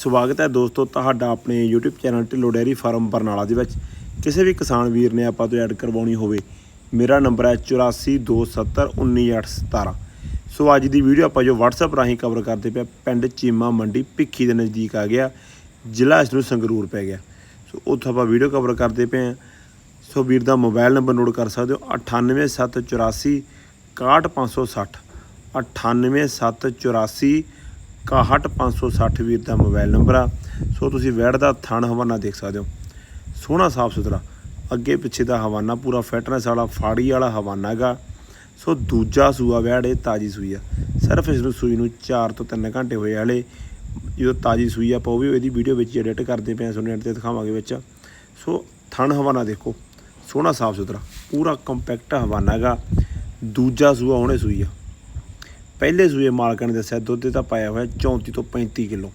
ਸਵਾਗਤ ਹੈ ਦੋਸਤੋ ਤੁਹਾਡਾ ਆਪਣੇ YouTube channel Dhillon dairy farm Barnala ਦੇ ਵਿੱਚ। ਕਿਸੇ ਵੀ ਕਿਸਾਨ ਵੀਰ ਨੇ ਆਪਾਂ ਤੋਂ ਐਡ ਕਰਵਾਉਣੀ ਹੋਵੇ, ਮੇਰਾ ਨੰਬਰ ਹੈ 8427191817 ਸੋ ਅੱਜ ਦੀ ਵੀਡੀਓ ਆਪਾਂ ਜੋ WhatsApp ਰਾਹੀਂ ਕਵਰ ਕਰਦੇ ਪਏ ਪਿੰਡ ਚੀਮਾ ਮੰਡੀ ਭਿੱਖੀ ਦੇ ਨਜ਼ਦੀਕ ਆ ਗਿਆ, ਜ਼ਿਲ੍ਹਾ ਇਸ ਨੂੰ ਸੰਗਰੂਰ ਪੈ ਗਿਆ। ਸੋ ਉੱਥੋਂ ਆਪਾਂ ਵੀਡੀਓ ਕਵਰ ਕਰਦੇ ਪਏ ਹਾਂ ਸੋ ਵੀਰ ਦਾ ਮੋਬਾਈਲ ਨੰਬਰ ਨੋਟ ਕਰ ਸਕਦੇ ਹੋ 98784 61560 98784 61560 ਵੀਰ ਦਾ ਮੋਬਾਈਲ ਨੰਬਰ ਆ। ਸੋ ਤੁਸੀਂ ਵੈੜ ਦਾ ਥਣ ਹਵਾਨਾ ਦੇਖ ਸਕਦੇ ਹੋ। ਸੋਹਣਾ ਸਾਫ਼ ਸੁਥਰਾ। ਅੱਗੇ ਪਿੱਛੇ ਦਾ ਹਵਾਨਾ ਪੂਰਾ ਫਿਟਨੈਸ ਵਾਲਾ, ਫਾੜੀ ਵਾਲਾ ਹਵਾਨਾ ਗਾ ਸੋ ਦੂਜਾ ਸੂਆ ਵੈੜ, ਇਹ ਤਾਜੀ ਸੂਈ ਆ। ਸਿਰਫ ਇਸ ਨੂੰ ਸੂਈ ਨੂੰ 4 ਤੋਂ 3 ਘੰਟੇ ਹੋਏ ਹਲੇ। ਜਦੋਂ ਤਾਜੀ ਸੂਈ ਆ, ਆਪਾਂ ਵੀ ਇਹਦੀ ਵੀਡੀਓ ਵਿੱਚ ਐਡਿਟ ਕਰਦੇ ਪਏ ਆ, ਤੁਹਾਨੂੰ ਐਡ ਤੇ ਦਿਖਾਵਾਂਗੇ ਵਿੱਚ। ਸੋ ਥਣ ਹਵਾਨਾ ਦੇਖੋ। ਸੋਹਣਾ ਸਾਫ਼ ਸੁਥਰਾ। ਪੂਰਾ ਕੰਪੈਕਟ ਹਵਾਨਾ ਗਾ ਦੂਜਾ ਸੂਆ ਹੁਣੇ ਸੂਈ ਆ। ਪਹਿਲੇ ਸੂਏ ਮਾਲਕਾਂ ਨੇ ਦੱਸਿਆ ਦੁੱਧ ਤਾਂ ਪਾਇਆ ਹੋਇਆ 34 ਤੋਂ 35 ਕਿਲੋ।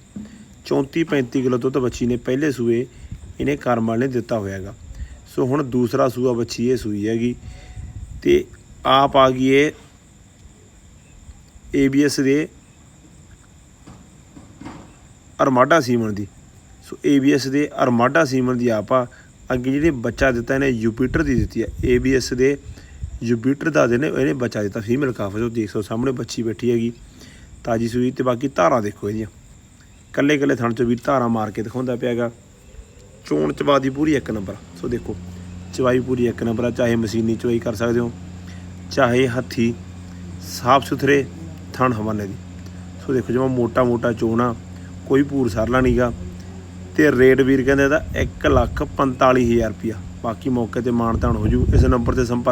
34 35 ਕਿਲੋ ਦੁੱਧ ਬੱਚੀ ਨੇ ਪਹਿਲੇ ਸੂਏ ਇਹਨੇ ਕਰਮ ਵਾਲੇ ਨੇ ਦਿੱਤਾ ਹੋਇਆਗਾ ਸੋ ਹੁਣ ਦੂਸਰਾ ਸੂਆ ਬੱਚੀ ਇਹ ਸੂਈ ਹੈਗੀ ਤੇ ਆਪ ਆ ਗਈ ਇਹ ABS ਦੇ ਅਰਮਾਡਾ ਸੀਮਨ ਦੀ। ਸੋ ABS ਦੇ ਅਰਮਾਡਾ ਸੀਮਨ ਦੀ ਆਪ ਆ ਅੱਗੇ ਜਿਹੜੇ ਬੱਚਾ ਦਿੱਤਾ ਇਹਨੇ ਯੂਪੀਟਰ ਦੀ ਦਿੱਤੀ ਹੈ ABS ਦੇ ਯੂਪੀਟਰ ਦਾ ਦੇ ਨੇ ਇਹਨੇ ਬੱਚਾ ਦਿੱਤਾ ਫੀਮੇਲ ਕਾਫ ਜੋ ਦੇਖ ਸਕਦੇ ਸਾਹਮਣੇ ਬੱਚੀ ਬੈਠੀ ਹੈਗੀ, ਤਾਜੀ ਸੂਈ ਤੇ ਬਾਕੀ ਧਾਰਾਂ ਦੇਖੋ ਇਹਦੀਆਂ। ਕੱਲੇ ਕੱਲੇ ਥਣ ਚੋਂ ਵੀ ਧਾਰਾਂ ਮਾਰ ਕੇ ਦਿਖਾਉਂਦਾ ਪਿਆਗਾ ਚੋਣ ਚਵਾ ਦੀ ਪੂਰੀ ਇੱਕ ਨੰਬਰ ਸੋ ਦੇਖੋ ਚਵਾਈ ਪੂਰੀ ਇੱਕ ਨੰਬਰ ਆ, ਚਾਹੇ ਮਸ਼ੀਨੀ ਚਵਾਈ ਕਰ ਸਕਦੇ ਹੋ, ਚਾਹੇ ਹੱਥੀ ਸਾਫ਼ ਸੁਥਰੇ ਥਣ ਹਵਾਨੇ ਦੀ ਸੋ ਦੇਖੋ ਜਿਵੇਂ ਮੋਟਾ ਮੋਟਾ ਚੋਣਾ ਕੋਈ ਭੂਰ ਸਰਲਾ ਨਹੀਂਗਾ ਤੇ ਰੇਟ ਵੀਰ ਕਹਿੰਦੇ ਦਾ 1 ਲੱਖ 45000 ਰੁਪਿਆ ਬਾਕੀ ਮੌਕੇ ਤੇ ਮਾਨਤਾਨ ਹੋ ਜੂ, ਇਸ ਨੰਬਰ ਤੇ ਸੰਪਰਕ